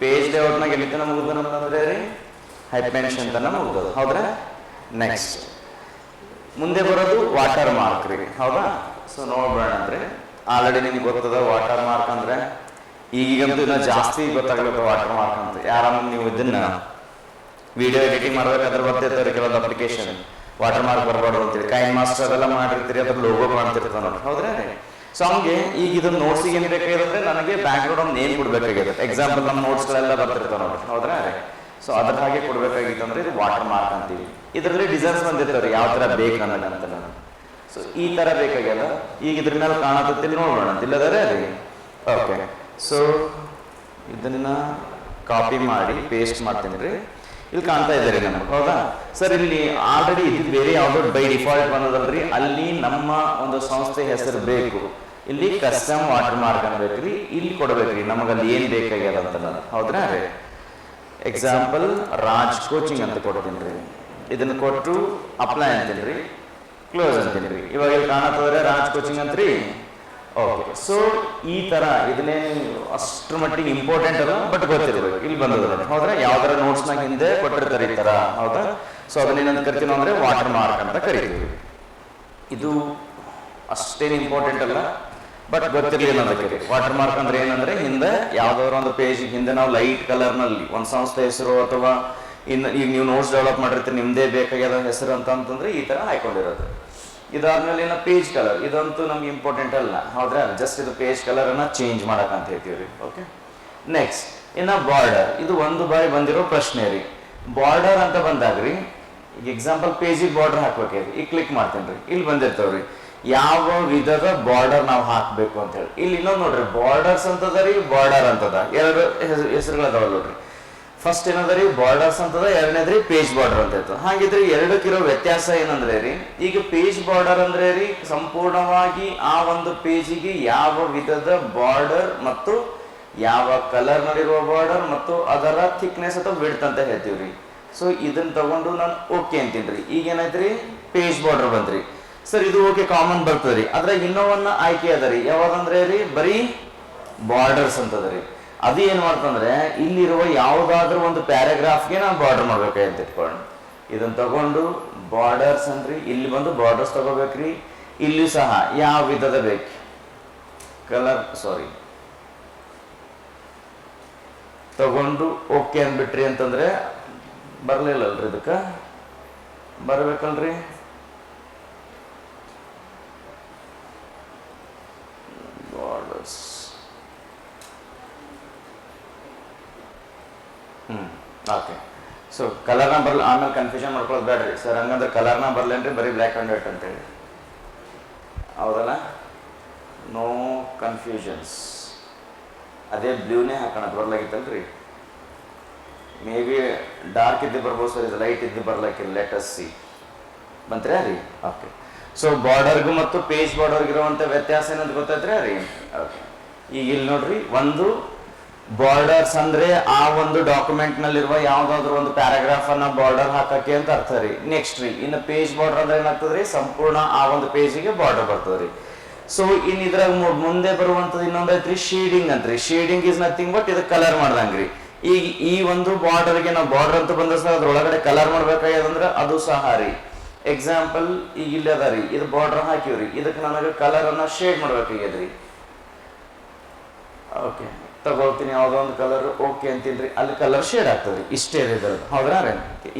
Page ಲೇಔಟ್ನಾಗ ಎಲ್ಲಿ ತನಕ ಮುಗಿದ ಅಂತಂದ್ರೆ ರೀ? ಹೈಪೆನ್ಷನ್ ತನಕ ಮುಗ್ದದ. ಹೌದ್ರ? ನೆಕ್ಸ್ಟ್ ಮುಂದೆ ಬರೋದು ವಾಟರ್ ಮಾರ್ಕ್ ರೀ. ಹೌದಾ? ಸೊ ನೋಡ್ಬೇಡ ಅಂದ್ರೆ. ಆಲ್ರೆಡಿ ನಿಮ್ಗೆ ಗೊತ್ತದ ವಾಟರ್ ಮಾರ್ಕ್ ಅಂದ್ರೆ? ಈಗಂತೂ ಇನ್ನ ಜಾಸ್ತಿ ಗೊತ್ತಾಗ್ಬೇಕು ವಾಟರ್ ಮಾರ್ಕ್ ಅಂತ. ಯಾರನ್ನ ನೀವು ಇದನ್ನ ವಿಡಿಯೋ ಎಡಿಟಿಂಗ್ ಮಾಡ್ಬೇಕಾದ್ರೆ ಬರ್ತಿರ್ತಾರೆ ಕೆಲವೊಂದು ಅಪ್ಲಿಕೇಶನ್ ವಾಟರ್ ಮಾರ್ಕ್ ಬರಬಾರ್ದು ಅಂತೇಳಿ ಕೈನ್ ಮಾಸ್ಟರ್ ಅದೆಲ್ಲ ಮಾಡಿರ್ತೀರಿ ಅದ್ರ ಲೋಗೋ ಮಾಡ್ತಿರ್ತಾವ ನೋಡ್ರಿ ಹೌದ್ರಾ ಸೊ ಈಗ ಇದನ್ನ ನೋಟ್ಸ್ ಏನ್ ಬೇಕಾಗಿರುತ್ತೆ? ನನಗೆ ಬ್ಯಾಕ್ಗ್ರೌಂಡ್ ಒಂದು ನೇಮ್ ಕೊಡ್ಬೇಕಾಗಿರುತ್ತೆ. ಎಕ್ಸಾಂಪಲ್ ನಮ್ಮ ನೋಟ್ಸ್ಗಳೆಲ್ಲ ಬರ್ತಿರ್ತಾವ ನೋಡಿ ಹೌದ್ರಾ? ಸೊ ಅದ್ರ ಹಾಗೆ ಕೊಡ್ಬೇಕಾಗಿತ್ತು ಅಂದ್ರೆ ಇದು ವಾಟರ್ ಮಾರ್ಕ್ ಅಂತೀವಿ. ಇದರಲ್ಲಿ ಡಿಸೈನ್ಸ್ ಬಂದಿರ್ತಾರೆ ಯಾವ ತರ ಬೇಕು ಅಂತ ನಾನು. ಸೊ ಈ ತರ ಬೇಕಾಗ್ಯದ ಈಗ ಇದ್ರ ಮೇಲೆ ಕಾಣತ್ತಿಲ್ಲ ನೋಡೋಣ ಇಲ್ಲದರೆ ರೀ ಓಕೆ ಸೊ ಇದನ್ನ ಕಾಪಿ ಮಾಡಿ ಪೇಸ್ಟ್ ಮಾಡ್ತೀನಿ ರೀ. ಇಲ್ಲಿ ಕಾಣ್ತಾ ಇದ್ದಾರೆ ನಮಗೆ. ಹೌದಾ? ಸರ್ ಇಲ್ಲಿ ಆಲ್ರೆಡಿ ಇದು ಬೇರೆ ಯಾವುದೋ ಬೈ ಡಿಫಾಲ್ಟ್ ಬಂದದಲ್ರಿ. ಅಲ್ಲಿ ನಮ್ಮ ಒಂದು ಸಂಸ್ಥೆ ಹೆಸರು ಬೇಕು. ಇಲ್ಲಿ ಕಸ್ಟಮ್ ವಾಟರ್ ಮಾರ್ಕ್ ಅನ್ಬೇಕ್ರಿ ಇಲ್ಲಿ ಕೊಡ್ಬೇಕ್ರಿ ನಮಗೆ ಅಲ್ಲಿ ಏನ್ ಬೇಕಾಗ್ಯದ ಅಂತ ಹೌದ್ರಾ? ರೀ ಎಕ್ಸಾಂಪಲ್ ರಾಜ್ ಕೋಚಿಂಗ್ ಅಂತ ಕೊಡ್ತೀನಿ ರೀ. ಇದನ್ನ ಕೊಟ್ಟು ಅಪ್ಲೈ ಅಂತೀನಿ ರೀ. ಕ್ಲೋಸ್ ಅಂತೀನಿ ರೀ. ಇವಾಗ ಇಲ್ಲಿ ಕಾಣತ್ತಂದ್ರೆ ರಾಜ್ ಕೋಚಿಂಗ್ ಅಂತ್ರಿ? ಓಕೆ ಸೊ ಈ ತರ ಇದನ್ನೇ ಅಷ್ಟ್ರ ಮಟ್ಟಿಗೆ ಇಂಪಾರ್ಟೆಂಟ್ ಅದ ಬಟ್ ಗೊತ್ತಿರ್ಬೇಕು. ಇಲ್ಲಿ ಬಂದದ. ಹೌದ್ರೆ? ಯಾವ್ದಾರ ನೋಟ್ಸ್ ನಾಗ ಹಿಂದೆ ಕೊಟ್ಟಿರ್ತಾರೆ ಈ ತರ. ಹೌದಾ? ಸೊ ಅದನ್ನೇನಂತ ಕರಿತೀವಿ ಅಂದ್ರೆ ವಾಟರ್ ಮಾರ್ಕ್ ಅಂತ ಕರಿತೀವಿ. ಇದು ಅಷ್ಟೇನು ಇಂಪಾರ್ಟೆಂಟ್ ಅಲ್ಲ. ಬಟ್ ಗೊತ್ತಿರಲಿಲ್ಲ ಅದಕ್ಕೆ. ವಾಟರ್ ಮಾರ್ಕ್ ಅಂದ್ರೆ ಏನಂದ್ರೆ ಹಿಂದೆ ಯಾವ್ದಾದ್ರು ಒಂದು ಪೇಜ್ ಹಿಂದೆ ನಾವು ಲೈಟ್ ಕಲರ್ನಲ್ಲಿ ಒಂದು ಸಂಸ್ಥೆ ಹೆಸರು ಅಥವಾ ಇನ್ನು ಈಗ ನೀವು ನೋಟ್ಸ್ ಡೆವಲಪ್ ಮಾಡಿರ್ತೀರಿ ನಿಮ್ದೇ ಬೇಕಾಗ್ಯದ ಹೆಸರು ಅಂತ ಅಂತಂದ್ರೆ ಈ ತರ ಹಾಕೊಂಡಿರೋದು. ಇದಾದ್ಮೇಲೆ ಏನೋ ಪೇಜ್ ಕಲರ್ ಇದಂತೂ ನಮ್ಗೆ ಇಂಪಾರ್ಟೆಂಟ್ ಅಲ್ಲ. ಹೌದ್ರೆ? ಜಸ್ಟ್ ಇದು ಪೇಜ್ ಕಲರ್ ಅನ್ನ ಚೇಂಜ್ ಮಾಡಕ್ ಅಂತ ಹೇಳ್ತೀವಿ ಓಕೆ ನೆಕ್ಸ್ಟ್ ಇನ್ನ ಬಾರ್ಡರ್ ಇದು ಒಂದು ಬಾರಿ ಬಂದಿರೋ ಪ್ರಶ್ನೆ ರೀ. ಬಾರ್ಡರ್ ಅಂತ ಬಂದಾಗ್ರಿ ಈಗ ಎಕ್ಸಾಂಪಲ್ ಪೇಜಿಗೆ ಬಾರ್ಡರ್ ಹಾಕ್ಬೇಕ್ರಿ ಈಗ ಕ್ಲಿಕ್ ಮಾಡ್ತೇನೆ ರೀ. ಇಲ್ಲಿ ಬಂದಿರ್ತಾವ್ರಿ. ಯಾವ ವಿಧದ ಬಾರ್ಡರ್ ನಾವು ಹಾಕಬೇಕು ಅಂತ ಹೇಳಿ ಇಲ್ಲಿ ಇನ್ನೊಂದು ನೋಡ್ರಿ ಬಾರ್ಡರ್ಸ್ ಅಂತದ ರೀ ಬಾರ್ಡರ್ ಅಂತದ. ಎರಡು ಹೆಸರುಗಳು ಅದಾವ ನೋಡ್ರಿ. ಫಸ್ಟ್ ಏನದ ರೀ ಬಾರ್ಡರ್ಸ್ ಅಂತದ ಎರಡನೇದ್ರಿ ಪೇಜ್ ಬಾರ್ಡರ್ ಅಂತ ಇತ್ತು ಹಾಗಿದ್ರೆ ಎರಡಕ್ಕಿರೋ ವ್ಯತ್ಯಾಸ ಏನಂದ್ರೆ ರೀ, ಈಗ ಪೇಜ್ ಬಾರ್ಡರ್ ಅಂದ್ರೆ ರೀ, ಸಂಪೂರ್ಣವಾಗಿ ಆ ಒಂದು ಪೇಜಿಗೆ ಯಾವ ವಿಧದ ಬಾರ್ಡರ್ ಮತ್ತು ಯಾವ ಕಲರ್ ನಲ್ಲಿರುವ ಬಾರ್ಡರ್ ಮತ್ತು ಅದರ ಥಿಕ್ನೆಸ್ ಅಥವಾ ವಿಡ್ತ್ ಅಂತ ಹೇಳ್ತೀವಿ ರೀ ಸೊ ಇದನ್ನ ತಗೊಂಡು ನಾನು ಓಕೆ ಅಂತೀನಿ ಈಗ ಏನಾಯ್ತು ರೀ ಪೇಜ್ ಬಾರ್ಡರ್ ಬಂತ್ರಿ. ಸರ್, ಇದು ಓಕೆ ಕಾಮನ್ ಬರ್ತದೆ ರೀ. ಅದ್ರಾಗ ಇನ್ನೊವನ್ನ ಆಯ್ಕೆ ಅದ ರೀ. ಯಾವಾಗಂದ್ರೆ ರೀ, ಬರೀ ಬಾರ್ಡರ್ಸ್ ಅಂತದ ರೀ. ಅದು ಏನ್ ಮಾಡ್ತಂದ್ರೆ, ಇಲ್ಲಿರುವ ಯಾವುದಾದ್ರೂ ಒಂದು ಪ್ಯಾರಾಗ್ರಾಫ್ಗೆ ನಾನು ಬಾರ್ಡರ್ ಮಾಡ್ಬೇಕಾಗಿತ್ತು ಇಟ್ಕೊಂಡು. ಇದನ್ನ ತಗೊಂಡು ಬಾರ್ಡರ್ಸ್ ಅಂದ್ರಿ ಇಲ್ಲಿ ಬಂದು ಬಾರ್ಡರ್ಸ್ ತಗೋಬೇಕ್ರಿ. ಇಲ್ಲಿ ಸಹ ಯಾವ ವಿಧದ ಬೇಕು? ಕಲರ್ ಸಾರಿ ತಗೊಂಡು ಓಕೆ ಅಂದ್ಬಿಟ್ರಿ ಅಂತಂದ್ರೆ ಬರ್ಲಿಲ್ಲಲ್ರಿ ಇದಕ್ಕೆ? ಬರ್ಬೇಕಲ್ರಿ ಬಾರ್ಡರ್ಸ್ ಹ್ಮ್ ಓಕೆ ಸೊ ಕಲರ್ನ ಬರಲ್ಲ ಆಮೇಲೆ ಕನ್ಫ್ಯೂಷನ್ ಮಾಡ್ಕೊಳ್ಳೋದು ಬೇಡ್ರಿ. ಸರ್ ಹಂಗಂದ್ರೆ ಕಲರ್ನ ಬರಲೇನ್ರಿ, ಬರೀ ಬ್ಲ್ಯಾಕ್ ಆ್ಯಂಡ್ ವೈಟ್ ಅಂತೇಳಿ. ಹೌದಲ್ಲ? ನೋ ಕನ್ಫ್ಯೂಷನ್ಸ್ ಅದೇ ಬ್ಲೂನೇ ಹಾಕೋಣ, ಬರ್ಲಾಗಿತ್ತಲ್ರಿ? ಮೇ ಬಿ ಡಾರ್ಕ್ ಇದ್ದು ಬರ್ಬೋದು ಸರ್ ಇದು ಲೈಟ್ ಇದ್ದು ಬರ್ಲಾಕಿಲ್ಲ ಲೆಟಸ್ ಸಿ ಬಂತ್ರ್ಯಾ ರೀ ಓಕೆ ಸೊ ಬಾರ್ಡರ್ಗೂ ಮತ್ತು ಪೇಜ್ ಬಾರ್ಡರ್ಗೆ ಇರುವಂಥ ವ್ಯತ್ಯಾಸ ಏನಂತ ಗೊತ್ತಾಯ್ತ್ರಿ ರೀ ಓಕೆ ಈಗ ಇಲ್ಲಿ ನೋಡ್ರಿ, ಒಂದು ಬಾರ್ಡರ್ಸ್ ಅಂದ್ರೆ ಆ ಒಂದು ಡಾಕ್ಯುಮೆಂಟ್ ನಲ್ಲಿರುವ ಯಾವ್ದಾದ್ರು ಒಂದು ಪ್ಯಾರಾಗ್ರಾಫ್ ಅನ್ನ ಬಾರ್ಡರ್ ಹಾಕಕ್ಕೆ ಅಂತ ಅರ್ಥ ರೀ. ನೆಕ್ಸ್ಟ್ ರೀ, ಇನ್ನು ಪೇಜ್ ಬಾರ್ಡರ್ ಅಂದ್ರೆ ಏನಾಗ್ತದ್ರಿ? ಸಂಪೂರ್ಣ ಆ ಒಂದು ಪೇಜಿಗೆ ಬಾರ್ಡರ್ ಬರ್ತದ್ರಿ. ಸೊ ಇನ್ ಇದ್ರಾಗ ಮುಂದೆ ಬರುವಂತದ್ದು ಇನ್ನೊಂದು ಐತ್ರಿ ಶೇಡಿಂಗ್ ಅಂತ್ರಿ. ಶೇಡಿಂಗ್ ಇಸ್ ನಥಿಂಗ್ ಬಟ್ ಇದು ಕಲರ್ ಮಾಡ್ದಂಗ್ರಿ. ಈಗ ಈ ಒಂದು ಬಾರ್ಡರ್ಗೆ ನಾವು ಬಾರ್ಡರ್ ಅಂತ ಬಂದ ಸಹ ಅದ್ರೊಳಗಡೆ ಕಲರ್ ಮಾಡ್ಬೇಕಾಗ್ಯದಂದ್ರೆ ಅದು ಸಹ ರೀ. ಎಕ್ಸಾಂಪಲ್ ಈಗ ಇಲ್ಲಿ ಅದ ರೀ. ಇದು ಬಾರ್ಡರ್ ಹಾಕಿವ್ರಿ. ಇದಕ್ಕೆ ನನಗೆ ಕಲರ್ ಅನ್ನ ಶೇಡ್ ಮಾಡ್ಬೇಕಾಗ್ಯದ್ರಿ. ಓಕೆ ತಗೊಳ್ತೀನಿ ಯಾವುದೋ ಒಂದು ಕಲರ್ ಓಕೆ ಅಂತೀನಿ ಅಲ್ಲಿ ಕಲರ್ ಶೇಡ್ ಆಗ್ತದೆ ಇಷ್ಟೇ ಇರೋದು ಹೌದಾ ರೀ?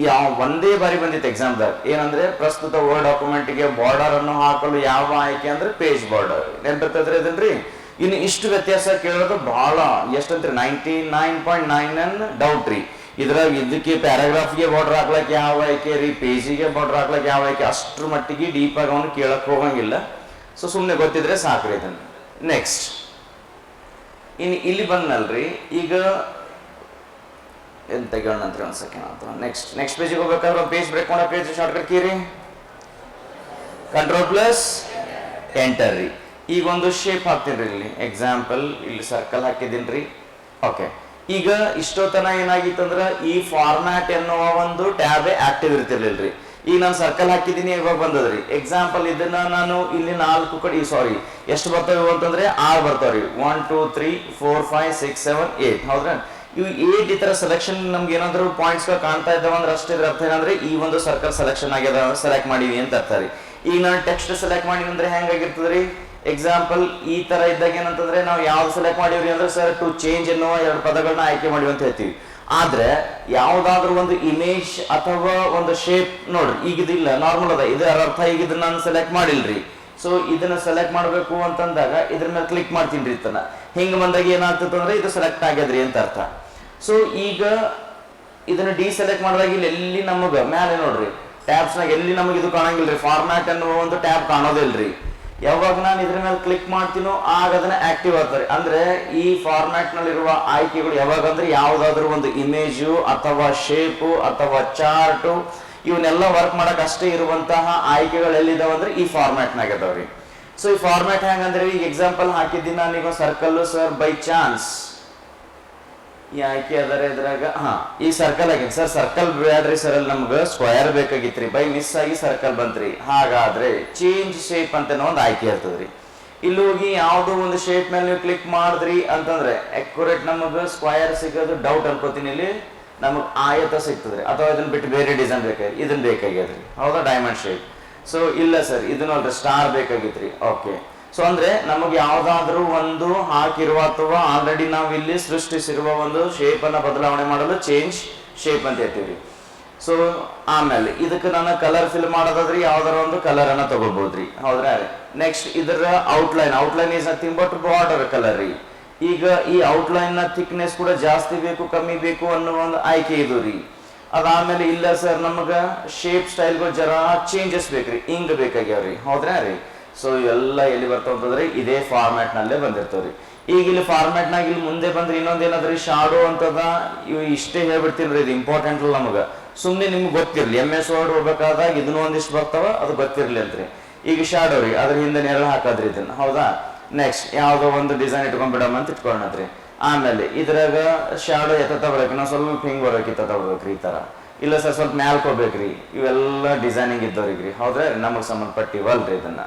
ಯಾವ ಒಂದೇ ಬಾರಿ ಬಂದಿತ್ತು ಎಕ್ಸಾಮ್ದಾಗ ಏನಂದ್ರೆ, ಪ್ರಸ್ತುತ ವರ್ಡ್ ಡಾಕ್ಯುಮೆಂಟ್ಗೆ ಬಾರ್ಡರ್ ಅನ್ನು ಹಾಕಲು ಯಾವ ಆಯ್ಕೆ ಅಂದ್ರೆ ಪೇಜ್ ಬಾರ್ಡರ್ ನೆನ್ಪಿರ್ತದ್ರಿ ಇದನ್ರಿ ಇನ್ನು ಇಷ್ಟು ವ್ಯತ್ಯಾಸ ಕೇಳೋದು ಬಹಳ ಎಷ್ಟಂತ್ರಿ? Ninety nine point nine undoubt ರೀ. ಇದ್ರಾಗ ಇದಕ್ಕೆ ಪ್ಯಾರಾಗ್ರಾಫ್ಗೆ ಬಾರ್ಡರ್ ಹಾಕ್ಲಕ್ಕೆ ಯಾವ ಆಯ್ಕೆ ರೀ? ಪೇಜಿಗೆ ಬಾರ್ಡರ್ ಹಾಕ್ಲಕ್ಕೆ ಯಾವ ಆಯ್ಕೆ? ಅಷ್ಟ್ರ ಮಟ್ಟಿಗೆ ಡೀಪ್ ಆಗಿ ಅವನು ಕೇಳಕ್ ಹೋಗಂಗಿಲ್ಲ. ಸೊ ಸುಮ್ಮನೆ ಗೊತ್ತಿದ್ರೆ ಸಾಕ್ರಿ ಇದನ್ನು. ನೆಕ್ಸ್ಟ್ ಇನ್ನು ಇಲ್ಲಿ ಬಂದ್ನಲ್ರಿ, ಈಗ ಏನು ತೆಗೋಣ ಅಂತ ಒಂದು ಸೆಕೆಂಡ್ ಅಂತ ನೆಕ್ಸ್ಟ್ ನೆಕ್ಸ್ಟ್ ಪೇಜಿಗೆ ಹೋಗ್ಬೇಕಾದ್ರೆ ಪೇಜ್ ಬ್ರೇಕ್ ಮಾಡೋ ಪೇಜ್ ಶಾರ್ಟ್ ಕೀರಿ ಕಂಟ್ರೋಲ್ ಪ್ಲಸ್ ಎಂಟರ್ ರೀ ಈಗ ಒಂದು ಶೇಪ್ ಹಾಕ್ತೀನಿ ರೀ ಇಲ್ಲಿ. ಎಕ್ಸಾಂಪಲ್ ಇಲ್ಲಿ ಸರ್ಕಲ್ ಹಾಕಿದ್ದೀನಿ ರೀ. ಓಕೆ ಈಗ ಇಷ್ಟೋತನ ಏನಾಗಿತ್ತಂದ್ರೆ ಈ ಫಾರ್ಮ್ಯಾಟ್ ಎನ್ನುವ ಒಂದು ಟ್ಯಾಬ್ ಆಕ್ಟಿವ್ ಇರ್ತಿರ್ಲಿಲ್ರಿ. ಈಗ ನಾನು ಸರ್ಕಲ್ ಹಾಕಿದ್ದೀನಿ ಇವಾಗ ಬಂದದ್ರಿ? ಎಕ್ಸಾಂಪಲ್ ಇದನ್ನ ನಾನು ಇಲ್ಲಿ ನಾಲ್ಕು ಕಡೆ ಸಾರಿ ಎಷ್ಟು ಬರ್ತವೆ ಅಂತಂದ್ರೆ ಆರು ಬರ್ತಾವ್ರಿ. One two three four five six seven eight ಹೌದ್ರಾ? ಇವು ಏಟ್ ಈ ತರ ಸೆಲೆಕ್ಷನ್ ನಮ್ಗೆ ಏನಾದ್ರು ಪಾಯಿಂಟ್ಸ್ ಕಾಣ್ತಾ ಇದ್ದಾವ ಅಂದ್ರೆ ಅಷ್ಟೇ ಅರ್ಥ ಏನಂದ್ರೆ ಈ ಒಂದು ಸರ್ಕಲ್ ಸೆಲೆಕ್ಷನ್ ಆಗ್ಯದ ಸೆಲೆಕ್ಟ್ ಮಾಡಿವಿ ಅಂತ ಅರ್ಥ ರೀ. ಈಗ ನಾನು ಟೆಕ್ಸ್ಟ್ ಸೆಲೆಕ್ಟ್ ಮಾಡಿವಿ ಅಂದ್ರೆ ಹೆಂಗಾಗಿರ್ತದ್ರಿ? ಎಕ್ಸಾಂಪಲ್ ಈ ತರ ಇದ್ದಾಗ ಏನಂತಂದ್ರೆ ನಾವು ಯಾವ್ದು ಸೆಲೆಕ್ಟ್ ಮಾಡಿವ್ರಿ ಅಂದ್ರೆ ಸರ್ ಟು ಚೇಂಜ್ ಎನ್ನುವ ಎರಡು ಪದಗಳನ್ನ ಆಯ್ಕೆ ಮಾಡಿವಿ ಅಂತ ಹೇಳ್ತೀವಿ. ಆದ್ರೆ ಯಾವ್ದಾದ್ರು ಒಂದು ಇಮೇಜ್ ಅಥವಾ ಒಂದು ಶೇಪ್ ನೋಡ್ರಿ ಈಗ ಇದಿಲ್ಲ ನಾರ್ಮಲ್ ಅದ. ಇದರ ಅರ್ಥ ಈಗ ಇದನ್ನ ನಾನು ಸೆಲೆಕ್ಟ್ ಮಾಡಿಲ್ರಿ. ಸೊ ಇದನ್ನ ಸೆಲೆಕ್ಟ್ ಮಾಡಬೇಕು ಅಂತಂದಾಗ ಇದ್ರ ಮೇಲೆ ಕ್ಲಿಕ್ ಮಾಡ್ತೀನಿ ರೀ ಇದನ್ನ. ಹಿಂಗ್ ಬಂದಾಗ ಏನಾಗ್ತದಂದ್ರೆ ಇದು ಸೆಲೆಕ್ಟ್ ಆಗ್ಯದ್ರಿ ಅಂತ ಅರ್ಥ. ಸೊ ಈಗ ಇದನ್ನ ಡಿಸೆಲೆಕ್ಟ್ ಮಾಡಿದಾಗ ಇಲ್ಲಿ ಎಲ್ಲಿ ನಮಗ, ಮ್ಯಾಲೆ ನೋಡ್ರಿ. ಟ್ಯಾಬ್ಸ್ ನಾಗ ಎಲ್ಲಿ ನಮಗೆ ಇದು ಕಾಣಂಗಿಲ್ರಿ? ಫಾರ್ಮ್ಯಾಟ್ ಅನ್ನುವ ಒಂದು ಟ್ಯಾಬ್ ಕಾಣೋದಿಲ್ರಿ. ಯಾವಾಗ ನಾನು ಇದ್ರ ಮೇಲೆ ಕ್ಲಿಕ್ ಮಾಡ್ತೀನೋ ಆಗ ಅದನ್ನ ಆಕ್ಟಿವ್ ಆಗ್ತಾರೆ ಅಂದ್ರೆ ಈ ಫಾರ್ಮ್ಯಾಟ್ ನಲ್ಲಿರುವ ಆಯ್ಕೆಗಳು ಯಾವಾಗ ಅಂದ್ರೆ ಯಾವ್ದಾದ್ರು ಒಂದು ಇಮೇಜು ಅಥವಾ ಶೇಪು ಅಥವಾ ಚಾರ್ಟು ಇವನ್ನೆಲ್ಲ ವರ್ಕ್ ಮಾಡಕ್ ಅಷ್ಟೇ ಇರುವಂತಹ ಆಯ್ಕೆಗಳು ಎಲ್ಲಿದಾವ ಅಂದ್ರೆ ಈ ಫಾರ್ಮ್ಯಾಟ್ ನಾಗ ಅದಾವ್ರಿ ಸೊ ಈ ಫಾರ್ಮ್ಯಾಟ್ ಹೆಂಗಂದ್ರೆ ಈಗ ಎಕ್ಸಾಂಪಲ್ ಹಾಕಿದ್ದೀನಿ ನಾನೀಗ ಸರ್ಕಲ್ ಸರ್ ಬೈ ಚಾನ್ಸ್ ಈ ಆಯ್ಕೆ ಅದರ ಇದ್ರಾಗ ಹಾ, ಈ ಸರ್ಕಲ್ ಆಗಿತ್ತು ಸರ್ ಸರ್ಕಲ್ ಬೇಡ್ರಿ ಸರ್ ಅಲ್ಲಿ ನಮ್ಗೆ ಸ್ಕ್ವಯರ್ ಬೇಕಾಗಿತ್ರಿ. ಬೈ ಮಿಸ್ ಆಗಿ ಸರ್ಕಲ್ ಬಂತ್ರಿ. ಹಾಗಾದ್ರೆ ಚೇಂಜ್ ಶೇಪ್ ಅಂತ ಒಂದು ಆಯ್ಕೆ ಇರ್ತದ್ರಿ. ಇಲ್ಲಿ ಹೋಗಿ ಯಾವುದೋ ಒಂದು ಶೇಪ್ ಮೇಲೆ ನೀವು ಕ್ಲಿಕ್ ಮಾಡಿದ್ರಿ ಅಂತಂದ್ರೆ ಅಕ್ಯುರೇಟ್ ನಮಗೆ ಸ್ಕ್ವಯರ್ ಸಿಗೋದು ಡೌಟ್ ಅನ್ಕೋತೀನಿ ಇಲ್ಲಿ. ನಮಗೆ ಆಯತ ಸಿಗ್ತದ್ರಿ. ಅಥವಾ ಇದನ್ನ ಬಿಟ್ಟು ಬೇರೆ ಡಿಸೈನ್ ಬೇಕಾಗಿ, ಇದನ್ನ ಬೇಕಾಗ್ಯದ್ರಿ. ಹೌದಾ? ಡೈಮಂಡ್ ಶೇಪ್ ಸೊ ಇಲ್ಲ ಸರ್ ಇದನ್ನ ಸ್ಟಾರ್ ಬೇಕಾಗಿತ್ರಿ. ಓಕೆ ಸೊ ಅಂದ್ರೆ ನಮಗೆ ಯಾವ್ದಾದ್ರೂ ಒಂದು ಹಾಕಿರುವ ಅಥವಾ ಆಲ್ರೆಡಿ ನಾವು ಇಲ್ಲಿ ಸೃಷ್ಟಿಸಿರುವ ಒಂದು ಶೇಪ್ ಅನ್ನ ಬದಲಾವಣೆ ಮಾಡಲು ಚೇಂಜ್ ಶೇಪ್ ಅಂತ ಹೇಳ್ತೀವಿ. ಸೊ ಆಮೇಲೆ ಇದಕ್ಕೆ ನಾನು ಕಲರ್ ಫಿಲ್ ಮಾಡೋದಾದ್ರೆ ಯಾವ್ದಾರ ಒಂದು ಕಲರ್ ಅನ್ನ ತಗೋಬಹುದ್ರಿ ಹೌದ್ರಾ? ನೆಕ್ಸ್ಟ್ ಇದರ outline outline is nothing but border colour ರೀ. ಈಗ ಈ ಔಟ್ಲೈನ್ನ ಥಿಕ್ನೆಸ್ ಕೂಡ ಜಾಸ್ತಿ ಬೇಕು, ಕಮ್ಮಿ ಬೇಕು ಅನ್ನೋ ಒಂದು ಆಯ್ಕೆ ಇದು ರೀ. ಅದಾದ್ಮೇಲೆ ಇಲ್ಲ ಸರ್ ನಮಗ ಶೇಪ್ ಸ್ಟೈಲ್ಗಳು ಜರಾ ಚೇಂಜಸ್ ಬೇಕ್ರಿ. ಹಿಂಗ್ ಬೇಕಾಗ್ಯಾವ್ರಿ. ಹೌದ್ರಾ ರೀ? ಸೊ ಇವೆಲ್ಲ ಎಲ್ಲಿ ಬರ್ತಾವ ಅಂತಂದ್ರೆ ಇದೇ ಫಾರ್ಮ್ಯಾಟ್ ನಲ್ಲೇ ಬಂದಿರ್ತಾವ್ರಿ ಈಗ ಇಲ್ಲಿ ಫಾರ್ಮ್ಯಾಟ್ ನಾಗ ಇಲ್ಲಿ ಮುಂದೆ ಬಂದ್ರೆ ಇನ್ನೊಂದ್ ಏನಾದ್ರಿ ಶಾಡೋ ಅಂತದ, ಇವು ಇಷ್ಟೇ ಹೇಳ್ಬಿಡ್ತೀನಿ ಇದು ಇಂಪಾರ್ಟೆಂಟ್ ಅಲ್ಲ ನಮಗ. ಸುಮ್ನೆ ನಿಮ್ಗೆ ಗೊತ್ತಿರ್ಲಿ ಎಂ ಎಸ್ ವರ್ಡ್ ಹೋಗ್ಬೇಕಾದಾಗ ಇದನ್ನೂ ಒಂದಿಷ್ಟು ಬರ್ತಾವ, ಅದು ಗೊತ್ತಿರ್ಲಿ ಅಂತ್ರಿ ಈಗ ಶಾಡೋ ರೀ, ಅದ್ರ ಹಿಂದೆ ನೆರಳು ಹಾಕೋದ್ರಿ ಇದನ್ನ, ಹೌದಾ? ನೆಕ್ಸ್ಟ್ ಯಾವುದೋ ಒಂದು ಡಿಸೈನ್ ಇಟ್ಕೊಂಡ್ಬಿಡಮ್ ಅಂತ ಇಟ್ಕೊಳ್ಳತ್ರಿ ಆಮೇಲೆ ಇದ್ರಾಗ ಶಾಡೋ ಎತ್ತ ಬರ್ಬೇಕು ನಾವು ಸ್ವಲ್ಪ ಹಿಂಗ್ ಬರ್ಬೇಕು ಇತ್ತ ಬರ್ಬೇಕ್ರಿ ಈ ತರ. ಇಲ್ಲ ಸರ್, ಸ್ವಲ್ಪ ಮ್ಯಾಲ್ಕೋಬೇಕ್ರಿ, ಇವೆಲ್ಲ ಡಿಸೈನಿಂಗ್ ಇದ್ದವ್ರಿಗ್ರಿ, ಹೌದ್ರೆ? ನಮಗ್ ಸಂಬಂಧಪಟ್ಟಿವಲ್ರಿ ಇದನ್ನ.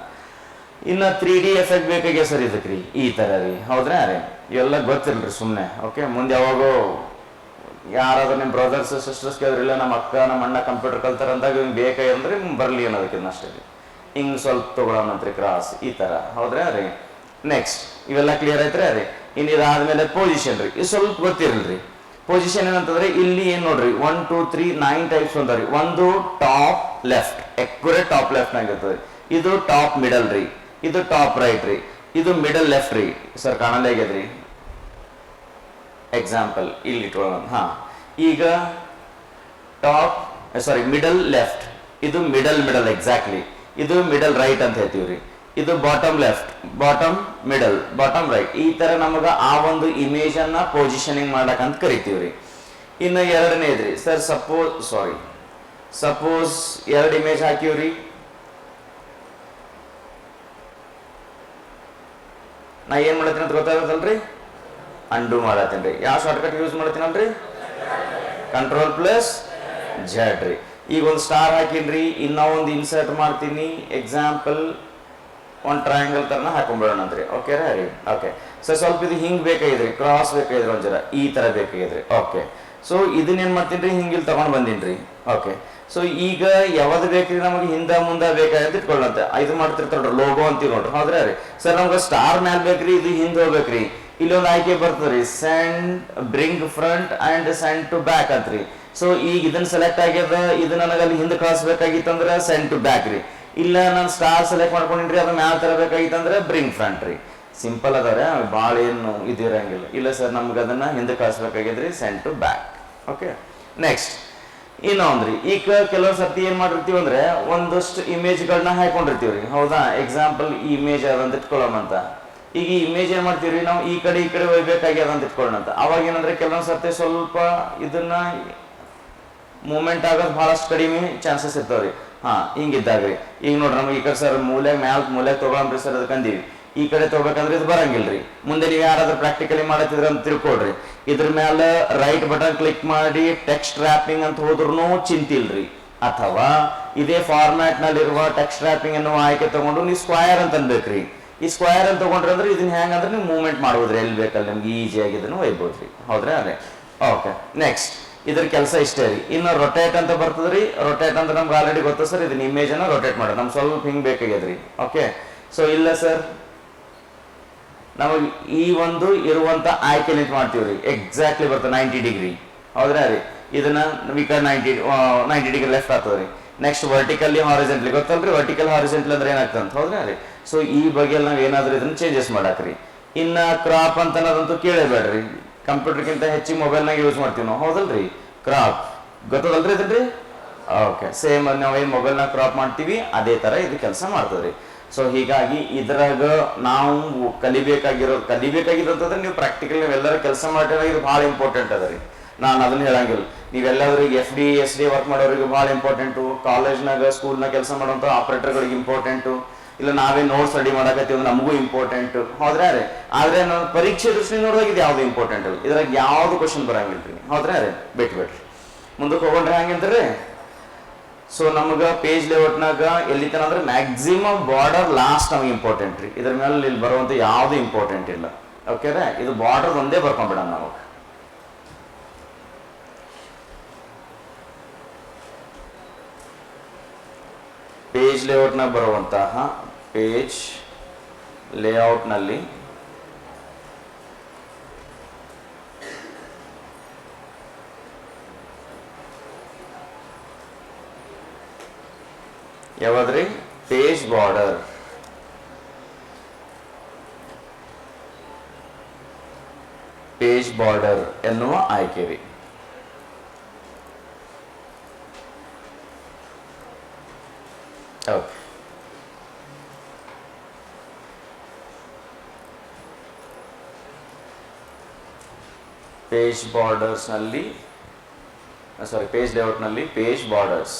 ಇನ್ನ ತ್ರೀ ಡಿ ಎಫೆಕ್ಟ್ ಬೇಕಾಗ್ಯ ಸರ್ ಇದಕ್ರಿ ಈ ಥರ ರೀ. ಹೌದ್ರಾ ರೀ? ಇವೆಲ್ಲ ಗೊತ್ತಿಲ್ರಿ ಸುಮ್ಮನೆ ಓಕೆ ಮುಂದೆ ಯಾವಾಗೋ ಯಾರಾದ್ರೂ ನಿಮ್ಮ ಬ್ರದರ್ಸ್ ಸಿಸ್ಟರ್ಸ್ ಕೇಳಿದ್ರಿಲ್ಲ ನಮ್ಮ ಅಕ್ಕ, ನಮ್ಮ ಅಣ್ಣ ಕಂಪ್ಯೂಟರ್ ಕಲ್ತಾರ ಅಂದಾಗ ಬೇಕಾ ಅಂದ್ರೆ ಬರಲಿ ಅನ್ನೋದಕ್ಕಿಂತ ಅಷ್ಟೇ ರೀ. ಹಿಂಗೆ ಸ್ವಲ್ಪ ತೊಗೊಳೋಣಂತ್ರಿ ಕ್ರಾಸ್ ಈ ತರ. ಹೌದ್ರಾ ರೀ? ನೆಕ್ಸ್ಟ್ ಇವೆಲ್ಲ ಕ್ಲಿಯರ್ ಐತ್ರಿ ರೀ? ಇನ್ನು ಇದಾದ್ಮೇಲೆ ಪೊಸಿಷನ್ ರೀ. ಇದು ಸ್ವಲ್ಪ ಗೊತ್ತಿರಲ್ರಿ. ಪೊಸಿಷನ್ ಏನಂತಂದ್ರೆ ಇಲ್ಲಿ ಏನು ನೋಡ್ರಿ one two three nine types ಬಂದವ್ರಿ ಒಂದು top left accurate top left ನಾಗ ಇದು ಟಾಪ್ ಮಿಡಲ್ ರೀ. ಇದು ಟಾಪ್ ರೈಟ್ ರೀ, ಇದು ಮಿಡಲ್ ಲೆಫ್ಟ್ ರೀ. ಸರ್, ಕಾಣಲ್ಲೇ ರೀ ಎಕ್ಸಾಂಪಲ್ ಇಲ್ಲಿ ಇಟ್ಕೊಳ್ಳೋಣ. ಹಾ, ಈಗ ಟಾಪ್ ಸಾರಿ ಮಿಡಲ್ ಲೆಫ್ಟ್. ಇದು ಮಿಡಲ್ ಮಿಡಲ್ ಎಕ್ಸಾಕ್ಟ್ಲಿ ಇದು ಮಿಡಲ್ ರೈಟ್ ಅಂತ ಹೇಳ್ತೀವಿ ರೀ. ಇದು bottom left, bottom middle, bottom right. ಈ ತರ ನಮಗ ಆ ಒಂದು ಇಮೇಜ್ ಅನ್ನ ಪೊಸಿಷನಿಂಗ್ ಮಾಡಕ್ ಅಂತ ಕರಿತೀವ್ರಿ ರೀ. ಇನ್ನು ಎರಡನೇ ಇದ್ರಿ ಸರ್ ಸಪೋಸ್ ಸಾರಿ ಸಪೋಸ್ ಎರಡು ಇಮೇಜ್ ಹಾಕಿವ್ರಿ. ನಾ ಏನು ಮಾಡತ್ತೀನಿ ಅಂತ ಗೊತ್ತಾಗತ್ತಲ್ರಿ? ಅಂಡು ಮಾಡತ್ತೀನಿ ರೀ. ಯಾವ ಶಾರ್ಟ್ಕಟ್ ಯೂಸ್ ಮಾಡತ್ತೀನಲ್ರಿ ಕಂಟ್ರೋಲ್ ಪ್ಲಸ್ ಝಡ್ ರೀ. ಈಗ ಒಂದು ಸ್ಟಾರ್ ಹಾಕಿನ್ರಿ ಇನ್ನ ಒಂದು ಇನ್ಸರ್ಟ್ ಮಾಡ್ತೀನಿ. ಎಕ್ಸಾಂಪಲ್ ಒಂದು ಟ್ರಯಾಂಗಲ್ ತರನ ಹಾಕೊಂಡ್ಬಿಡೋಣ ಅಂದ್ರಿ ಓಕೆ ರೀ? ಓಕೆ ಸೊ ಸ್ವಲ್ಪ ಇದು ಹಿಂಗ್ ಬೇಕಾಗಿದ್ರಿ ಕ್ರಾಸ್ ಬೇಕಾಗಿದ್ರಿ ಒಂದು ಜರ. ಈ ತರ ಬೇಕಾಗಿದ್ರಿ ಓಕೆ ಸೊ ಇದನ್ನ ಏನ್ ಮಾಡ್ತೀನಿ ಹಿಂಗೆ ಇಲ್ಲಿ ತಗೊಂಡ್ ಬಂದಿನ್ರಿ ಓಕೆ ಸೊ ಈಗ ಯಾವ್ದು ಬೇಕ್ರಿ ನಮಗೆ ಹಿಂದ ಮುಂದ ಬೇಕಾಗಂತ ಇಟ್ಕೊಳ್ಳಂತೆ ಇದು ಮಾಡ್ತಿರ್ತಾರ ಲೋಗೋ ಅಂತೀವಿ ನೋಡ್ರಿ. ಹೌದ್ರಾ ರೀ? ಸರ್, ನಮ್ಗೆ ಸ್ಟಾರ್ ಮ್ಯಾಲ್ ಬೇಕ್ರಿ, ಇದು ಹಿಂದ್ ಹೋಗ್ಬೇಕ್ರಿ. ಇಲ್ಲಿ ಒಂದು ಆಯ್ಕೆ ಬರ್ತದ್ರಿ send bring front and send to back ಅಂತ್ರಿ. So ಈಗ ಇದನ್ನ ಸೆಲೆಕ್ಟ್ ಆಗ್ಯದ ಇದು ನನಗೆ ಅಲ್ಲಿ ಹಿಂದೆ ಕಳಿಸ್ಬೇಕಾಗಿತ್ತಂದ್ರೆ ಸೆಂಡ್ ಟು ಬ್ಯಾಕ್ ರೀ. ಇಲ್ಲ ನಾನು ಸ್ಟಾರ್ ಸೆಲೆಕ್ಟ್ ಮಾಡ್ಕೊಂಡಿನ್ರಿ ಅದು ಮ್ಯಾಲ್ ತರಬೇಕಾಗಿತ್ತಂದ್ರೆ ಬ್ರಿಂಗ್ ಫ್ರಂಟ್ ರೀ. ಸಿಂಪಲ್ ಅದಾರೆ ಭಾಳ ಏನು ಇದಿರಂಗಿಲ್ಲ. ಇಲ್ಲ ಸರ್, ನಮ್ಗೆ ಅದನ್ನ ಹಿಂದೆ ಕಳಿಸ್ಬೇಕಾಗಿದ್ರಿ send to back okay next ಇನ್ನೊಂದ್ರಿ ಈಗ ಕೆಲವೊಂದ್ ಸರ್ತಿ ಏನ್ ಮಾಡಿರ್ತೀವಿ ಅಂದ್ರೆ ಒಂದಷ್ಟು ಇಮೇಜ್ಗಳನ್ನ ಹಾಕೊಂಡಿರ್ತೀವ್ರಿ ಹೌದಾ? ಎಕ್ಸಾಂಪಲ್ ಈ ಇಮೇಜ್ ಅದಂತ ಇಟ್ಕೊಳ್ಳೋಮಂತ ಈಗ ಈ ಇಮೇಜ್ ಏನ್ ಮಾಡ್ತೀವ್ರಿ ನಾವು ಈ ಕಡೆ ಈ ಕಡೆ ಒಯ್ಬೇಕಾಗ್ಯದ ಅಂತ ಇಟ್ಕೊಳ್ಳೋಣ ಅವಾಗ ಏನಂದ್ರೆ ಕೆಲವೊಂದ್ ಸರ್ತಿ ಸ್ವಲ್ಪ ಇದನ್ನ ಮೂಮೆಂಟ್ ಆಗೋದ್ ಬಹಳಷ್ಟು ಕಡಿಮೆ ಚಾನ್ಸಸ್ ಇರ್ತಾವ್ರಿ ಹಾ, ಹಿಂಗಿದ್ದಾಗ್ರಿ. ಈಗ ನೋಡ್ರಿ ನಮ್ಗೆ ಈ ಕಡೆ ಸರ್ ಮೂಲೆ ಮ್ಯಾಲ್ ಮೂಲೆ ತಗೊಳಂಬ್ರಿ ಸರ್ ಅದಕ್ಕಂದೀವಿ ಈ ಕಡೆ ತಗೋಬೇಕಂದ್ರೆ ಇದು ಬರಂಗಿಲ್ರಿ. ಮುಂದೆ ನೀವು ಯಾರಾದ್ರೂ ಪ್ರಾಕ್ಟಿಕಲಿ ಮಾಡತ್ತಿದ್ರ ಅಂತ ತಿಳ್ಕೊಳ್ರಿ. ಇದ್ರ ಮೇಲೆ ರೈಟ್ ಬಟನ್ ಕ್ಲಿಕ್ ಮಾಡಿ ಟೆಕ್ಸ್ಟ್ ರ್ಯಾಪಿಂಗ್ ಅಂತ ಹೋದ್ರೂ ಚಿಂತಿಲ್ರಿ. ಅಥವಾ ಇದೇ ಫಾರ್ಮ್ಯಾಟ್ ನಲ್ಲಿರುವ ಟೆಕ್ಸ್ಟ್ ರ್ಯಾಪಿಂಗ್ ಅನ್ನೋ ಆಯ್ಕೆ ತಗೊಂಡು ನೀವು ಸ್ಕ್ವಯರ್ ಅಂತ ಅನ್ಬೇಕ್ರಿ. ಈ ಸ್ಕ್ವಯರ್ ಅಂತ ತಗೊಂಡ್ರೆ ಅಂದ್ರೆ ಇದನ್ನ ಹೆಂಗಂದ್ರೆ ನೀವು ಮೂವ್ಮೆಂಟ್ ಮಾಡ್ಬೋದ್ರಿ ಎಲ್ಲಿ ಬೇಕಲ್ಲಿ ನಿಮ್ಗೆ ಈಸಿಯಾಗಿ ಇದನ್ನು ಒಯ್ಬೋದ್ರಿ ಹೌದ್ರೆ ಅದೇ? ಓಕೆ ನೆಕ್ಸ್ಟ್ ಇದ್ರ ಕೆಲಸ ಇಷ್ಟೇ ರೀ. ಇನ್ನು ರೊಟೇಟ್ ಅಂತ ಬರ್ತದ್ರಿ. ರೊಟೇಟ್ ಅಂದ್ರೆ ನಮ್ಗೆ ಆಲ್ರೆಡಿ ಗೊತ್ತ ಸರ್, ಇದನ್ನ ಇಮೇಜ್ ಅನ್ನ ರೊಟೇಟ್ ಮಾಡೋದು. ನಮ್ಗೆ ಸ್ವಲ್ಪ ಹಿಂಗ್ ಬೇಕಾಗ್ಯದ್ರಿ. ಓಕೆ ಸೊ ಇಲ್ಲ ಸರ್ ನಮಗೆ ಈ ಒಂದು ಇರುವಂತ ಆಯ್ಕೆ ನಿಂತು ರೀ. ಎಕ್ಸಾಕ್ಟ್ಲಿ ಬರ್ತದೆ ನೈಂಟಿ ಡಿಗ್ರಿ ಹೌದ್ರಾ ರೀ? ಇದನ್ನ ವಿಕ ನೈಂಟಿ ನೈಂಟಿ ಡಿಗ್ರಿ ಲೆಫ್ಟ್ ಆಗ್ತದ್ರಿ ನೆಕ್ಸ್ಟ್ ವರ್ಟಿಕಲಿ ಹಾರಿಜೆಂಟ್ಲಿ ಗೊತ್ತಲ್ರಿ? ವರ್ಟಿಕಲ್ ಹಾರಿಜೆಂಟ್ಲಿ ಅಂದ್ರೆ ಏನಾಗ್ತದೆ ಅಂತ? ಹೌದ್ರಾ ರೀ? ಸೊ ಈ ಬಗ್ಗೆ ನಾವು ಏನಾದ್ರೂ ಇದನ್ನ ಚೇಂಜಸ್ ಮಾಡಾಕ್ರಿ ಇನ್ನ ಕ್ರಾಪ್ ಅಂತ ಅನ್ನೋದಂತೂ ಕೇಳಬೇಡ್ರಿ. ಕಂಪ್ಯೂಟರ್ಗಿಂತ ಹೆಚ್ಚಿಗೆ ಮೊಬೈಲ್ನಾಗ ಯೂಸ್ ಮಾಡ್ತೀವಿ ನಾವು. ಹೌದಲ್ರಿ? ಕ್ರಾಪ್ ಗೊತ್ತದಲ್ರಿ ಇದನ್ರಿ? ಓಕೆ ಸೇಮ್ ನಾವು ಏನು ಮೊಬೈಲ್ನಾಗ ಕ್ರಾಪ್ ಮಾಡ್ತೀವಿ, ಅದೇ ಥರ ಇದು ಕೆಲಸ ಮಾಡ್ತದ್ರಿ ಸೊ ಹೀಗಾಗಿ ಇದ್ರಾಗ ನಾವು ಕಲಿಬೇಕಾಗಿರೋ ಕಲಿಬೇಕಾಗಿರೋದಂದ್ರೆ ನೀವು ಪ್ರಾಕ್ಟಿಕಲ್ ನೀವೆಲ್ಲರೂ ಕೆಲಸ ಮಾಡೋರಿಗೆ ಇದು ಭಾಳ ಇಂಪಾರ್ಟೆಂಟ್ ಅದ ರೀ. ನಾನು ಅದನ್ನ ಹೇಳಂಗಿಲ್ಲ. ನೀವೆಲ್ಲರಿಗೆ F D S D work ಮಾಡೋರಿಗೆ ಭಾಳ ಇಂಪಾರ್ಟೆಂಟು ಕಾಲೇಜ್ನಾಗ ಸ್ಕೂಲ್ನಾಗ ಕೆಲಸ ಮಾಡುವಂಥ ಆಪ್ರೇಟರ್ಗಳಿಗೆ ಇಂಪಾರ್ಟೆಂಟು ಇಲ್ಲ ನಾವೇ ನೋಟ್ಸ್ ರೆಡಿ ಮಾಡಕತ್ತೀವಿ, ನಮಗೂ ಇಂಪಾರ್ಟೆಂಟ್ ಹೌದ್ರಾ ರೀ? ಆದ್ರೆ ನಾನು ಪರೀಕ್ಷೆ ದೃಷ್ಟಿ ನೋಡಿದಾಗ ಇದು ಯಾವುದು ಇಂಪಾರ್ಟೆಂಟ್ ಅಲ್ಲ ಇದ್ರಾಗ ಯಾವ್ದು ಕ್ವಶನ್ ಬರಂಗಿಲ್ಲ ರೀ ಹೌದ್ರಾ ರೀ? ಬಿಟ್ಬಿಡ್ರಿ. ಮುಂದಕ್ಕೆ ಹೋಗೊಂಡ್ರೆ ಹೆಂಗಂದ್ರಿ? ಸೊ ನಮ್ಗೆ ಪೇಜ್ ಲೇಔಟ್ನಾಗ ಎಲ್ಲಿ ಅಂದ್ರೆ ಮ್ಯಾಕ್ಸಿಮಮ್ ಬಾರ್ಡರ್ ಲಾಸ್ಟ್ ನಮಗೆ ಇಂಪಾರ್ಟೆಂಟ್ ರೀ. ಇದ್ರ ಮೇಲೆ ಇಲ್ಲಿ ಬರುವಂಥ ಯಾವುದು ಇಂಪಾರ್ಟೆಂಟ್ ಇಲ್ಲ. ಓಕೆ ರೇ ಇದು ಬಾರ್ಡರ್ ಒಂದೇ ಬರ್ಕೊಂಡ್ಬಿಡೋಣ ನಾವು. ಪೇಜ್ ಲೇಔಟ್ನಾಗ ಬರುವಂತಹ ಪೇಜ್ ಲೇಔಟ್ನಲ್ಲಿ ಯಾವ್ದ್ರಿ ಪೇಜ್ ಬಾರ್ಡರ್ ಪೇಜ್ ಬಾರ್ಡರ್ ಎನ್ನುವ ಆಯ್ಕೆ ರೀ. ಓಕೆ ಪೇಜ್ ಬಾರ್ಡರ್ಸ್ನಲ್ಲಿ ಸಾರಿ ಪೇಜ್ ಲೇಔಟ್ನಲ್ಲಿ ಪೇಜ್ ಬಾರ್ಡರ್ಸ್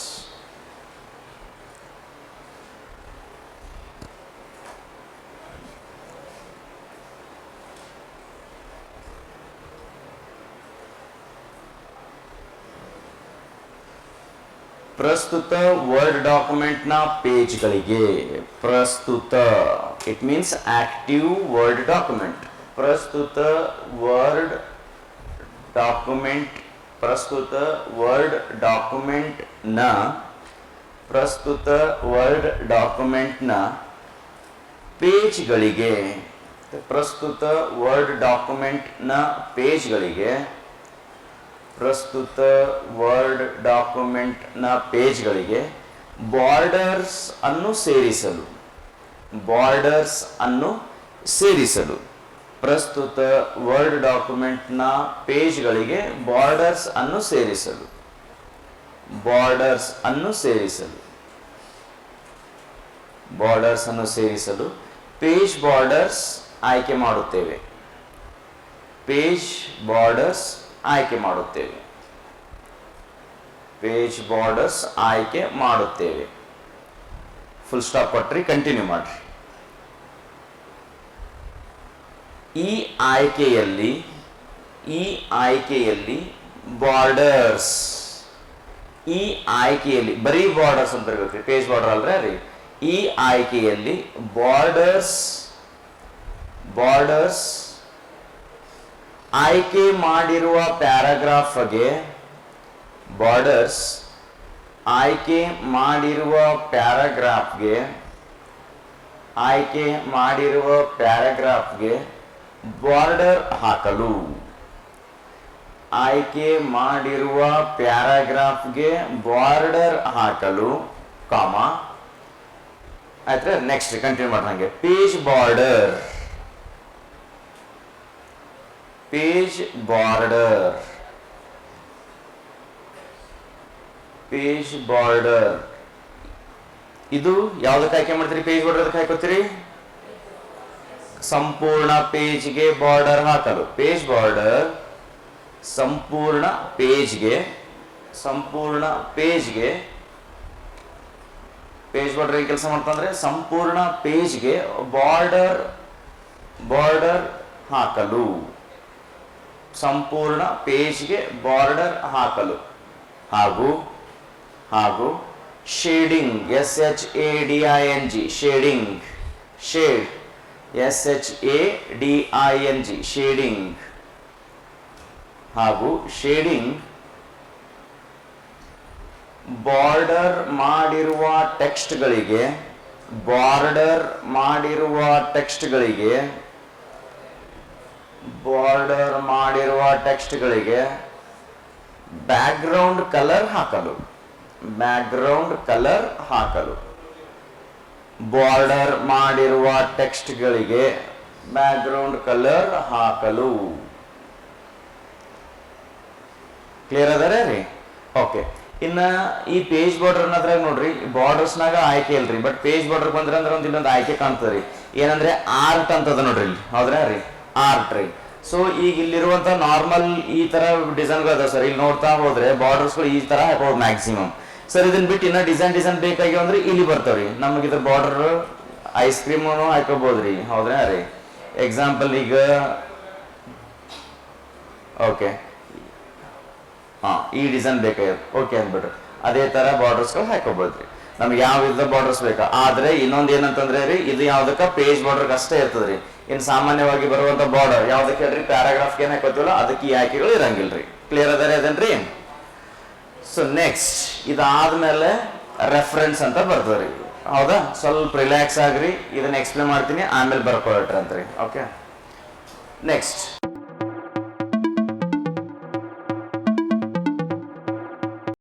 ಪ್ರಸ್ತುತ ವರ್ಡ್ ಡಾಕ್ಯುಮೆಂಟ್ನ ಪೇಜ್ಗಳಿಗೆ ಪ್ರಸ್ತುತ. It means active word document ಪ್ರಸ್ತುತ ವರ್ಡ್ ಡಾಕ್ಯುಮೆಂಟ್ ಪ್ರಸ್ತುತ ವರ್ಡ್ ಡಾಕ್ಯುಮೆಂಟ್ನ ಪ್ರಸ್ತುತ ವರ್ಡ್ ಡಾಕ್ಯುಮೆಂಟ್ನ ಪೇಜ್ಗಳಿಗೆ ಪ್ರಸ್ತುತ ವರ್ಡ್ ಡಾಕ್ಯುಮೆಂಟ್ನ ಪೇಜ್ಗಳಿಗೆ ಪ್ರಸ್ತುತ ವರ್ಡ್ ಡಾಕ್ಯುಮೆಂಟ್ನ ಪೇಜ್ಗಳಿಗೆ ಬಾರ್ಡರ್ಸ್ ಅನ್ನು ಸೇರಿಸಲು. ಬಾರ್ಡರ್ಸ್ ಅನ್ನು ಸೇರಿಸಲು. ಪ್ರಸ್ತುತ ವರ್ಡ್ ಡಾಕ್ಯುಮೆಂಟ್ನ ಪೇಜ್ಗಳಿಗೆ ಬಾರ್ಡರ್ಸ್ ಅನ್ನು ಸೇರಿಸಲು. ಬಾರ್ಡರ್ಸ್ ಅನ್ನು ಸೇರಿಸಲು. ಬಾರ್ಡರ್ಸ್ ಅನ್ನು ಸೇರಿಸಲು ಪೇಜ್ ಬಾರ್ಡರ್ಸ್ ಆಯ್ಕೆ ಮಾಡುತ್ತೇವೆ. ಪೇಜ್ ಬಾರ್ಡರ್ಸ್ ಆಯ್ಕೆ ಮಾಡುತ್ತೇವೆ. ಪೇಜ್ ಬಾರ್ಡರ್ಸ್ ಆಯ್ಕೆ ಮಾಡುತ್ತೇವೆ. ಫುಲ್ ಸ್ಟಾಪ್ ಕೊಟ್ರಿ ಕಂಟಿನ್ಯೂ ಮಾಡ್ರಿ. ಈ ಆಯ್ಕೆಯಲ್ಲಿ ಈ ಆಯ್ಕೆಯಲ್ಲಿ ಬಾರ್ಡರ್ಸ್ ಈ ಆಯ್ಕೆಯಲ್ಲಿ, ಬರೀ ಬಾರ್ಡರ್ಸ್ ಅಂತ ಬರಬೇಕ್ರಿ ಪೇಜ್ ಬಾರ್ಡರ್ ಅಲ್ರ ರೀ ಈ ಆಯ್ಕೆಯಲ್ಲಿ ಬಾರ್ಡರ್ಸ್ ಬಾರ್ಡರ್ಸ್ ಆಯ್ಕೆ ಮಾಡಿರುವ ಪ್ಯಾರಾಗ್ರಾಫ್ಗೆ ಬಾರ್ಡರ್ಸ್ ಆಯ್ಕೆ ಮಾಡಿರುವ ಪ್ಯಾರಾಗ್ರಾಫ್ಗೆ ಆಯ್ಕೆ ಮಾಡಿರುವ ಪ್ಯಾರಾಗ್ರಾಫ್ಗೆ ಬಾರ್ಡರ್ ಹಾಕಲು. ಆಯ್ಕೆ ಮಾಡಿರುವ ಪ್ಯಾರಾಗ್ರಾಫ್ಗೆ ಬಾರ್ಡರ್ ಹಾಕಲು ಕಾಮ ಆಯ್ತು? ನೆಕ್ಸ್ಟ್ ಕಂಟಿನ್ಯೂ ಹಾಗೆ. Page border page border. Page border ಇದು ಯಾವ್ದಕ್ಕೆ ಆಯ್ಕೆ ಮಾಡ್ತೀರಿ? ಪೇಜ್ ಬಾರ್ಡರ್ ಹಾಕೋತೀರಿ ಸಂಪೂರ್ಣ ಪೇಜ್ಗೆ ಬಾರ್ಡರ್ ಹಾಕಲು. ಪೇಜ್ ಬಾರ್ಡರ್ ಸಂಪೂರ್ಣ ಪೇಜ್ಗೆ ಸಂಪೂರ್ಣ ಪೇಜ್ಗೆ ಪೇಜ್ ಬಾರ್ಡರ್ ಕೆಲಸ ಮಾಡ್ತಂದ್ರೆ ಸಂಪೂರ್ಣ ಪೇಜ್ಗೆ ಬಾರ್ಡರ್ ಬಾರ್ಡರ್ ಹಾಕಲು. ಸಂಪೂರ್ಣ ಪೇಜ್ಗೆ ಬಾರ್ಡರ್ ಹಾಕಲು. ಹಾಗೂ ಹಾಗೂ shading S H A D I N G shading shade S H A D I N G shading ಹಾಗೂ ಶೇಡಿಂಗ್ ಬಾರ್ಡರ್ ಮಾಡಿರುವ ಟೆಕ್ಸ್ಟ್ಗಳಿಗೆ ಬಾರ್ಡರ್ ಮಾಡಿರುವ ಟೆಕ್ಸ್ಟ್ಗಳಿಗೆ ಬಾರ್ಡರ್ ಮಾಡಿರುವ ಟೆಕ್ಸ್ಟ್ಗಳಿಗೆ ಬ್ಯಾಕ್ಗ್ರೌಂಡ್ ಕಲರ್ ಹಾಕಲು. ಬ್ಯಾಕ್ಗ್ರೌಂಡ್ ಕಲರ್ ಹಾಕಲು. ಬಾರ್ಡರ್ ಮಾಡಿರುವ ಟೆಕ್ಸ್ಟ್ಗಳಿಗೆ ಬ್ಯಾಕ್ಗ್ರೌಂಡ್ ಕಲರ್ ಹಾಕಲು. ಕ್ಲಿಯರ್ ಅದಾರ ರೀ? ಓಕೆ ಇನ್ನ ಈ ಪೇಜ್ ಬಾರ್ಡರ್ ಅನ್ನೋದ್ರಾಗ ನೋಡ್ರಿ ಬಾರ್ಡರ್ಸ್ನಾಗ ಆಯ್ಕೆ ಇಲ್ರಿ ಬಟ್ ಪೇಜ್ ಬಾರ್ಡರ್ ಬಂದ್ರೆ ಅಂದ್ರೆ ಒಂದು ಇಲ್ಲೊಂದು ಆಯ್ಕೆ ಕಾಣ್ತದೆ ರೀ ಏನಂದ್ರೆ ಆರ್ಟ್ ಅಂತದ ನೋಡ್ರಿ ಇಲ್ಲಿ, ಹೌದ್ರಾ ರೀ? ಆರ್ಟ್ ರೀ ಸೊ ಈಗ ಇಲ್ಲಿರುವಂತ ನಾರ್ಮಲ್ ಈ ತರ ಡಿಸೈನ್ಗಳು ಅದಾವೆ ಸರ್ ಇಲ್ಲಿ ನೋಡ್ತಾ ಹೋದ್ರೆ ಬಾರ್ಡರ್ಸ್ಗಳು ಈ ತರ ಹಾಕೋದು ಮ್ಯಾಕ್ಸಿಮಮ್ ಸರ್ ಇದನ್ನ ಬಿಟ್ಟು ಇನ್ನ ಡಿಸೈನ್ ಡಿಸೈನ್ ಬೇಕಾಗ್ಯಾವ ಅಂದ್ರೆ ಇಲ್ಲಿ ಬರ್ತಾವ್ರಿ ನಮಗೆ ಇದ್ರ ಬಾರ್ಡರ್ ಐಸ್ ಕ್ರೀಮ್ ಹಾಕೋಬಹುದ್ರಿ ಹೌದ್ರಾ ರೀ? ಎಕ್ಸಾಂಪಲ್ ಈಗ ಓಕೆ. ಹಾಂ, ಈ ಡಿಸೈನ್ ಬೇಕಾಗಿತ್ತು ಓಕೆ ಅಂದ್ಬಿಟ್ರಿ. ಅದೇ ತರ ಬಾರ್ಡರ್ಸ್ಗಳು ಹಾಕೋಬೋದ್ರಿ ನಮ್ಗೆ ಯಾವ ವಿಧದ ಬಾರ್ಡರ್ಸ್ ಬೇಕಾ? ಆದ್ರೆ ಇನ್ನೊಂದು ಏನಂತಂದ್ರೆ ರೀ, ಇದು ಯಾವ್ದಕ್ಕ ಪೇಜ್ ಬಾರ್ಡರ್ ಅಷ್ಟೇ ಇರ್ತದ್ರಿ. ಇನ್ ಸಾಮಾನ್ಯವಾಗಿ ಬರುವಂತ ಬಾರ್ಡರ್ ಯಾವ್ದಕ್ಕೆ ಹೇಳ್ರಿ? ಪ್ಯಾರಾಗ್ರಾಫ್ ಏನ್ ಹಾಕೋತಿವಲ್ಲ ಅದಕ್ಕೆ ಈ ಆಯ್ಕೆಗಳು ಇರಂಗಿಲ್ರಿ ಕ್ಲಿಯರ್ ಅದಾರೆ ಅದೇನ್ರಿ? ಸೊ ನೆಕ್ಸ್ಟ್ ಇದಾದ್ಮೇಲೆ ರೆಫರೆನ್ಸ್ ಅಂತ ಬರ್ತದ್ರಿ ಹೌದಾ? ಸ್ವಲ್ಪ ರಿಲ್ಯಾಕ್ಸ್ ಆಗ್ರಿ, ಇದನ್ನ ಎಕ್ಸ್ಪ್ಲೇನ್ ಮಾಡ್ತೀನಿ, ಆಮೇಲೆ ಬರ್ಕೊಳ್ರಿ ರೀ. Okay next